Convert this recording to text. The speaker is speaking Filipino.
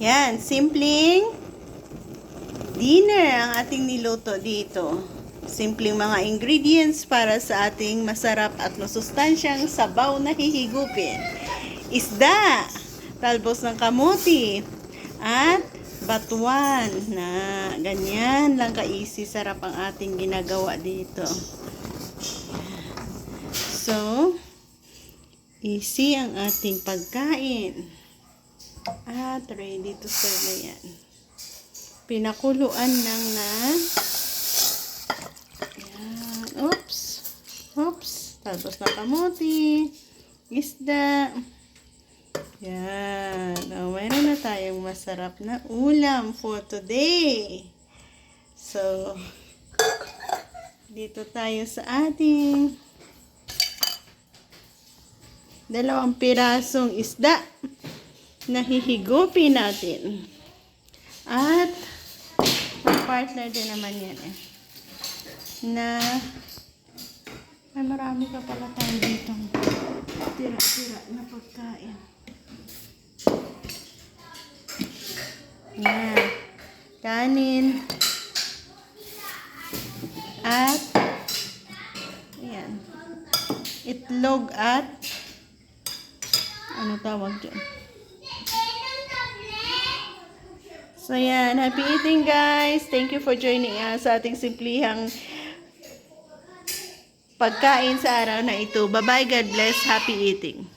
Yan, simpleng dinner ang ating niluto dito. Simpleng mga ingredients para sa ating masarap at masustansyang sabaw na hihigupin. Isda, talbos ng kamuti, at batuan na ganyan lang ka-easy sarap ang ating ginagawa dito. So, easy ang ating pagkain. At ready to serve na yan. Pinakuluan lang na yan. Oops. Oops. Tapos na kamuti. Isda. Yan. O, mayroon na tayong masarap na ulam for today. So, dito tayo sa ating dalawang pirasong isda na hihigupin natin. At, may partner din naman yan eh. Na, ay marami ka pala tayo dito. Tira-tira na pagkain. Yan. Kanin. At, yan. Itlog at, ano tawag dyan? So yan, happy eating guys. Thank you for joining us sa ating simplihang pagkain sa araw na ito. Bye-bye, God bless. Happy eating.